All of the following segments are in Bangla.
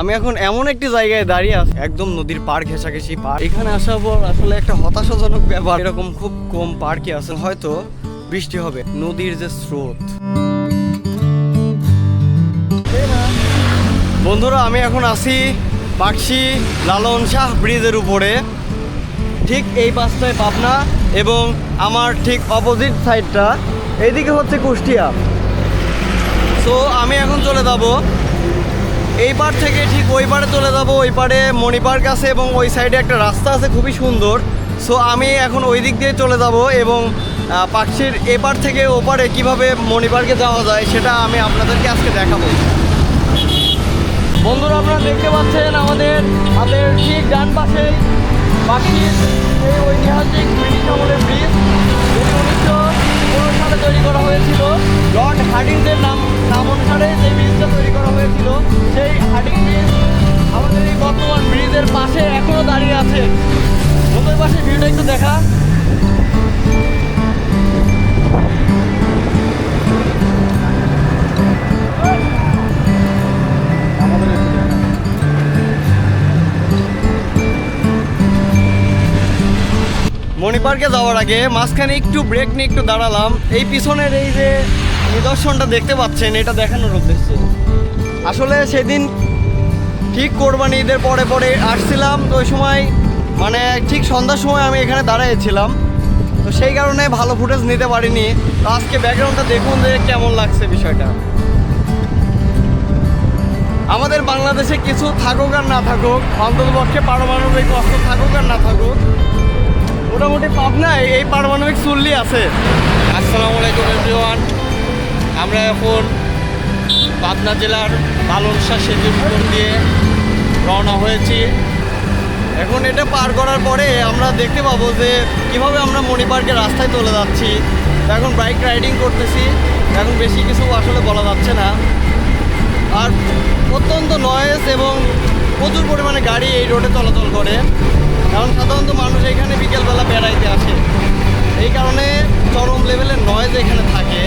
আমি এখন এমন একটি জায়গায় দাঁড়িয়ে আছি। একদম নদীর পার ঘেঁষাঘেঁষি পার এখানে আসার পর আসলে একটা হতাশাজনক ব্যাপার। এরকম খুব কম পার্কে আছে হয়তো বৃষ্টি হবে। নদীর যে স্রোত। বন্ধুরা, আমি এখন আছি পাকশি লালন শাহ ব্রিজের উপরে। ঠিক এই পাশটায় পাবনা এবং আমার ঠিক অপোজিট সাইডটা। এইদিকে হচ্ছে কুষ্টিয়া। সো আমি এখন চলে যাব এই পার থেকে ঠিক ওই পারে চলে যাব ওই পারে মণি পার্ক আছে এবং ওই সাইডে একটা রাস্তা আছে, খুবই সুন্দর। সো আমি এখন ওই দিক দিয়ে চলে যাব এবং পাকশির এপার থেকে ওপারে কীভাবে মণি পার্কে যাওয়া যায় সেটা আমি আপনাদেরকে আজকে দেখাবো। বন্ধুরা, আপনারা দেখতে পাচ্ছেন আমাদের হাতের ঠিক ডান পাশে পাখির এই ঐতিহাসিক ব্রিটিশ আমলের ব্রিজ উনিশশো পনেরো সালে তৈরি করা হয়েছিল। লর্ড হার্ডিংসের নাম নাম অনুসারে যে ব্রিজটা তৈরি করা হয়েছিল, সেই হার্ডিং ব্রিজ আমাদের এই বর্তমান ব্রিজের পাশে এখনও দাঁড়িয়ে আছে। বন্ধুর পাশে ভিউটা একটু দেখা। মণি পার্কে যাওয়ার আগে মাঝখানে একটু ব্রেক নিয়ে একটু দাঁড়ালাম। এই পিছনের এই যে নিদর্শনটা দেখতে পাচ্ছেন, এটা দেখানোর উদ্দেশ্যে। আসলে সেদিন ঠিক কোরবানি ঈদের পরে পরে আসছিলাম, তো ওই সময় মানে ঠিক সন্ধ্যার সময় আমি এখানে দাঁড়াইছিলাম তো সেই কারণে ভালো ফুটেজ নিতে পারিনি। তো আজকে ব্যাকগ্রাউন্ডটা দেখুন যে কেমন লাগছে বিষয়টা। আমাদের বাংলাদেশে কিছু থাকুক আর না থাকুক, অন্ততপক্ষে পারমাণবিক অস্ত্র থাকুক আর না থাকুক পাবনায় এই পারমাণবিক চুল্লি আছে। আসসালামু আলাইকুম এভরিওয়ান আমরা এখন পাবনা জেলার পালনশা সেতুর উপর দিয়ে রওনা হয়েছি। এখন এটা পার করার পরে আমরা দেখতে পাবো যে কীভাবে আমরা মণি পার্কের রাস্তায় চলে যাচ্ছি। এখন বাইক রাইডিং করতেছি। এখন বেশি কিছু আসলে বলা যাচ্ছে না। আর অত্যন্ত নয়েজ এবং প্রচুর পরিমাণে গাড়ি এই রোডে চলাচল করে। কারণ সাধারণত মানুষ এখানে বিকেলবেলা বেড়াইতে আসে। এই কারণে চরম লেভেলের নয়েজ এখানে থাকে।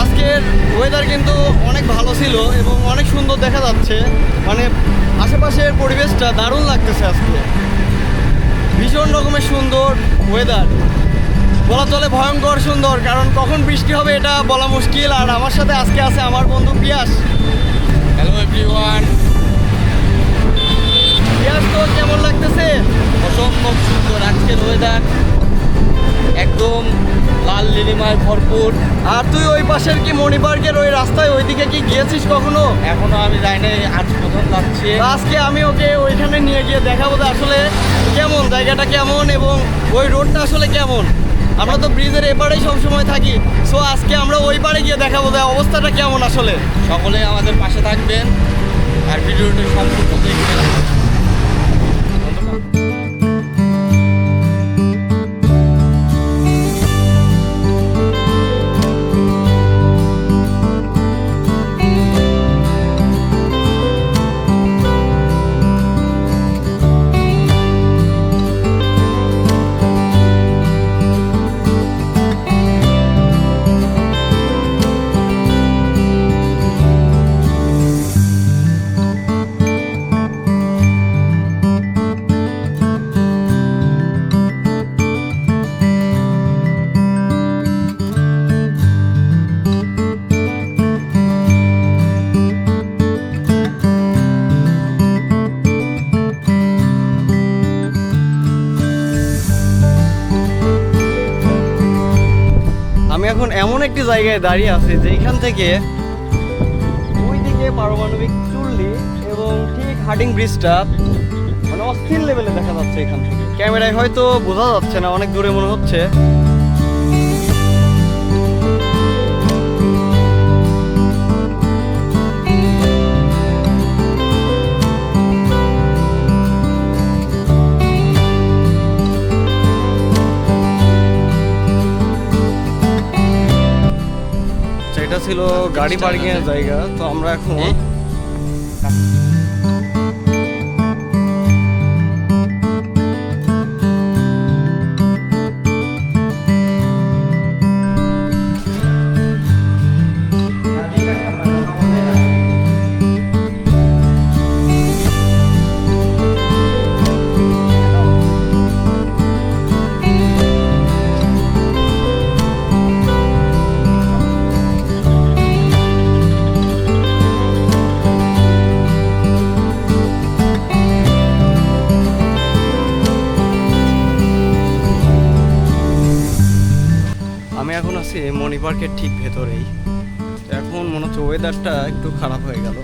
আজকের ওয়েদার কিন্তু অনেক ভালো ছিল এবং অনেক সুন্দর দেখা যাচ্ছে। মানে আশেপাশের পরিবেশটা দারুণ লাগতেছে আজকে। ভীষণ রকমের সুন্দর ওয়েদার বলা চলে ভয়ঙ্কর সুন্দর, কারণ কখন বৃষ্টি হবে এটা বলা মুশকিল। আর আমার সাথে আজকে আছে আমার বন্ধু পিয়াস। এভরিওয়ান তো কেমন লাগতেছে? অসম্ভব সুন্দর আজকের ওয়েদার একদম লাল লিলিমায় ভরপুর। আর তুই ওই পাশের কি মণি পার্কের ওই রাস্তায় ওইদিকে কি গিয়েছিস কখনো? এখনও আমি যাই নাই আজ প্রথম যাচ্ছি। আজকে আমি ওকে ওইখানে নিয়ে গিয়ে দেখাবো যে আসলে কেমন জায়গাটা কেমন এবং ওই রোডটা আসলে কেমন? আমরা তো ব্রিজের এপারেই সবসময় থাকি। সো আজকে আমরা ওই পারে গিয়ে দেখাবো যে অবস্থাটা কেমন আসলে। সকলে আমাদের পাশে থাকবেন। আর ভিডিওটি সম্পূর্ণ দেখবেন। এমন একটি জায়গায় দাঁড়িয়ে আছি যেখান থেকে ওই দিকে পারমাণবিক চুল্লি এবং ঠিক হার্ডিং ব্রিজটা মানে অস্থির লেভেলে দেখা যাচ্ছে এখান থেকে। ক্যামেরায় হয়তো বোঝা যাচ্ছে না, অনেক দূরে মনে হচ্ছে। ছিল গাড়ি পার্কিং এর জায়গা তো আমরা এখন মণি পার্কের ঠিক ভেতরেই। এখন মনে হচ্ছে ওয়েদারটা একটু খারাপ হয়ে গেল।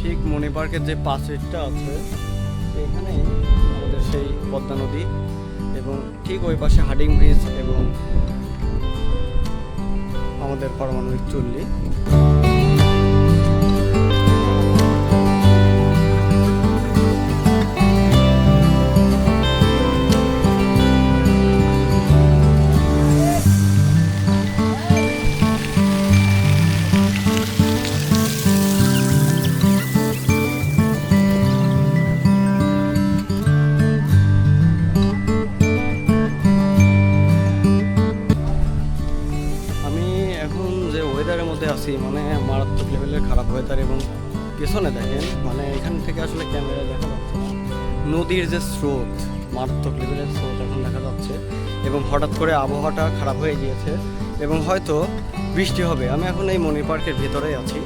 ঠিক মণি পার্কের যে পাশেরটা আছে, এখানে আমাদের সেই পদ্মা নদী এবং ঠিক ওই পাশে হাডিং ব্রিজ এবং আমাদের পারমাণবিক চুল্লি। আছি মানে মারাত্মক লেভেলের খারাপ ওয়েদার এবং পেছনে দেখেন মানে এখান থেকে আসলে ক্যামেরা দেখা যাচ্ছে নদীর যে স্রোত, মারাত্মক লেভেলের স্রোত এখন দেখা যাচ্ছে এবং হঠাৎ করে আবহাওয়াটা খারাপ হয়ে গিয়েছে এবং হয়তো বৃষ্টি হবে। আমি এখন এই মণি পার্কের ভেতরেই আছি।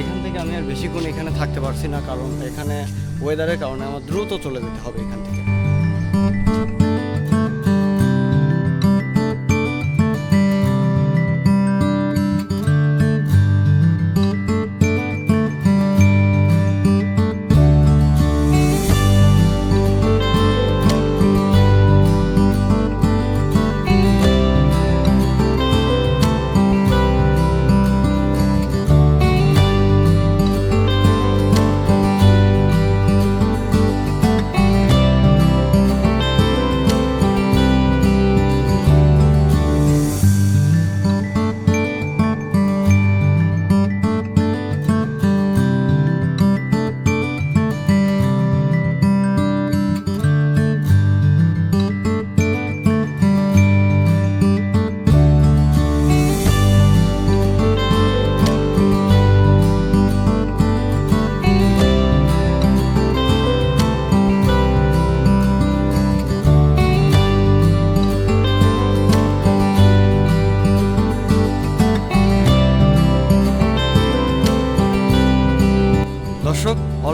এখান থেকে আমি আর বেশিক্ষণ এখানে থাকতে পারছি না কারণ এখানে ওয়েদারের কারণে আমার দ্রুত চলে যেতে হবে এখান থেকে।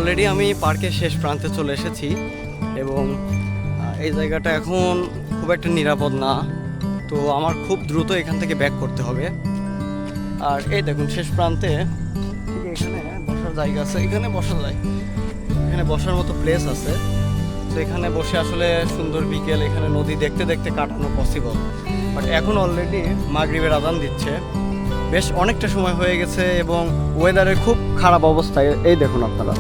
অলরেডি আমি পার্কের শেষ প্রান্তে চলে এসেছি এবং এই জায়গাটা এখন খুব একটা নিরাপদ না। তো আমার খুব দ্রুত এখান থেকে ব্যাক করতে হবে। আর এই দেখুন, শেষ প্রান্তে এখানে বসার জায়গা আছে, এখানে বসা যায় এখানে বসার মতো প্লেস আছে। তো এখানে বসে আসলে সুন্দর বিকেল, এখানে নদী দেখতে দেখতে কাটানো পসিবল বাট এখন অলরেডি মাগরিবের আদান দিচ্ছে। বেশ অনেকটা সময় হয়ে গেছে এবং ওয়েদারের খুব খারাপ অবস্থায়, এই দেখুন আপনারা।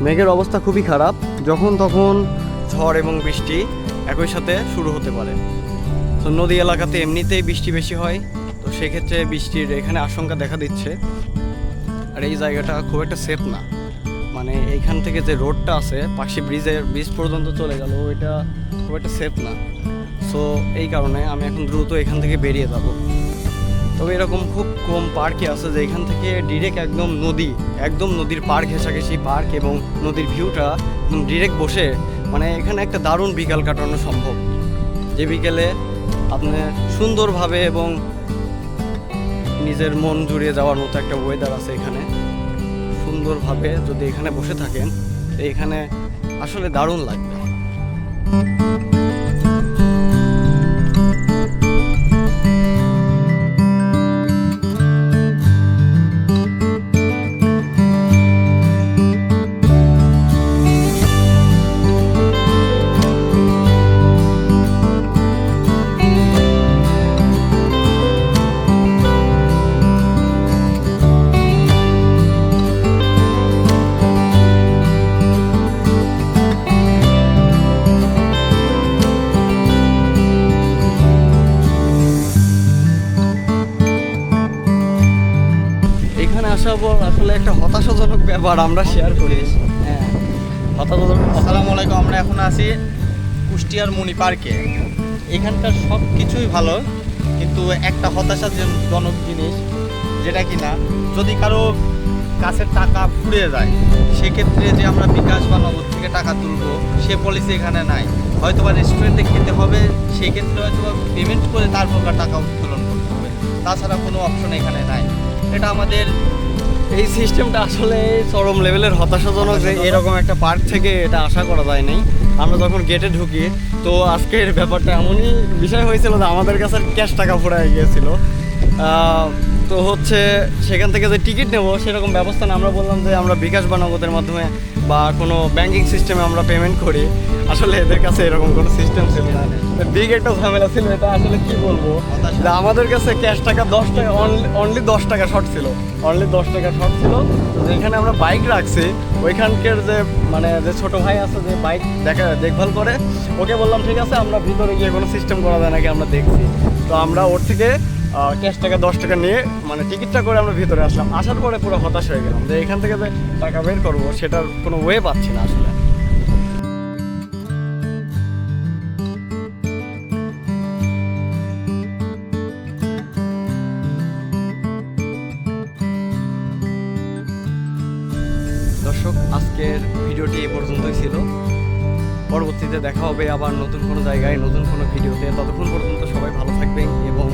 মেঘের অবস্থা খুবই খারাপ, যখন তখন ঝড় এবং বৃষ্টি একই সাথে শুরু হতে পারে। তো নদী এলাকাতে এমনিতেই বৃষ্টি বেশি হয়, তো সেক্ষেত্রে বৃষ্টির এখানে আশঙ্কা দেখা দিচ্ছে। আর এই জায়গাটা খুব একটা সেফ না। মানে এইখান থেকে যে রোডটা আছে, পাশে ব্রিজের ব্রিজ পর্যন্ত চলে গেল, ওইটা খুব একটা সেফ না। সো এই কারণে আমি এখন দ্রুত এখান থেকে বেরিয়ে যাব। তবে এরকম খুব কম পার্কই আছে যে এখান থেকে ডিরেক্ট একদম নদী, একদম নদীর পার ঘেঁষাঘেঁষি পার্ক এবং নদীর ভিউটা ডিরেক্ট বসে মানে এখানে একটা দারুণ বিকাল কাটানো সম্ভব। যে বিকেলে আপনি সুন্দরভাবে এবং নিজের মন জুড়িয়ে যাওয়ার মতো একটা ওয়েদার আছে এখানে। সুন্দরভাবে যদি এখানে বসে থাকেন এখানে আসলে দারুণ লাগবে। ব্যাপার আমরা শেয়ার করি। হ্যাঁ। আসসালামু আলাইকুম আমরা এখন আছি কুষ্টিয়ার মণি পার্কে। এখানকার সব কিছুই ভালো কিন্তু একটা হতাশাজনক জিনিস যেটা কি না যদি কারও কাছের টাকা ফুরিয়ে যায় সেক্ষেত্রে যে আমরা বিকাশ বা নগদ থেকে টাকা তুলবো সে পলিসি এখানে নাই। হয়তো বা রেস্টুরেন্টে খেতে হবে সেক্ষেত্রে হয়তো বা পেমেন্ট করে তারপর টাকা উত্তোলন করতে হবে। তাছাড়া কোনো অপশন এখানে নাই। এটা আমাদের এই সিস্টেমটা আসলে চরম লেভেলের হতাশাজনক। যে এরকম একটা পার্ক থেকে এটা আশা করা যায় নাই। আমরা যখন গেটে ঢুকি, তো আজকের ব্যাপারটা এমনই বিষয় হয়েছিল যে আমাদের কাছে ক্যাশ টাকা ফুরায় গিয়েছিল। তো হচ্ছে সেখান থেকে যে টিকিট নেব, সেরকম ব্যবস্থা না। আমরা বললাম যে আমরা বিকাশ বা মাধ্যমে বা কোনো ব্যাংকিং সিস্টেমে আমরা পেমেন্ট করি। আসলে এদের কাছে এরকম কোনো সিস্টেম ছিল না। বিগ একটা ঝামেলা ছিল, এটা আসলে কি বলব? যে আমাদের কাছে ক্যাশ টাকা দশ টাকা অনলি দশ টাকা শর্ট ছিল। অনলি দশ টাকা শর্ট ছিল। যেখানে আমরা বাইক রাখছি, ওইখানকার যে মানে যে ছোট ভাই আছে যে বাইক দেখা, দেখভাল করে, ওকে বললাম, ঠিক আছে, আমরা ভিতরে গিয়ে কোনো সিস্টেম করা যায় নাকি, আমরা দেখছি। তো আমরা ওর থেকে ক্যাশ টাকা, দশ টাকা নিয়ে মানে টিকিটটা করে আমরা ভিতরে আসলাম। আসার পরে পুরো হতাশ হয়ে গেলাম যে এখান থেকে যে টাকা বের করব, সেটার কোনো ওয়ে পাচ্ছি না আসলে। দর্শক, আজকের ভিডিওটি এই পর্যন্তই ছিল। পরবর্তীতে দেখা হবে আবার নতুন কোনো জায়গায়, নতুন কোনো ভিডিওতে। ততক্ষণ পর্যন্ত সবাই ভালো থাকবেন এবং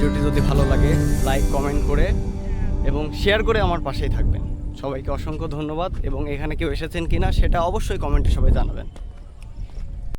ভিডিওটি যদি ভালো লাগে লাইক কমেন্ট করে এবং শেয়ার করে আমার পাশেই থাকবেন। সবাইকে অসংখ্য ধন্যবাদ এবং এখানে কেউ এসেছেন কিনা সেটা অবশ্যই কমেন্টে সবাই জানাবেন।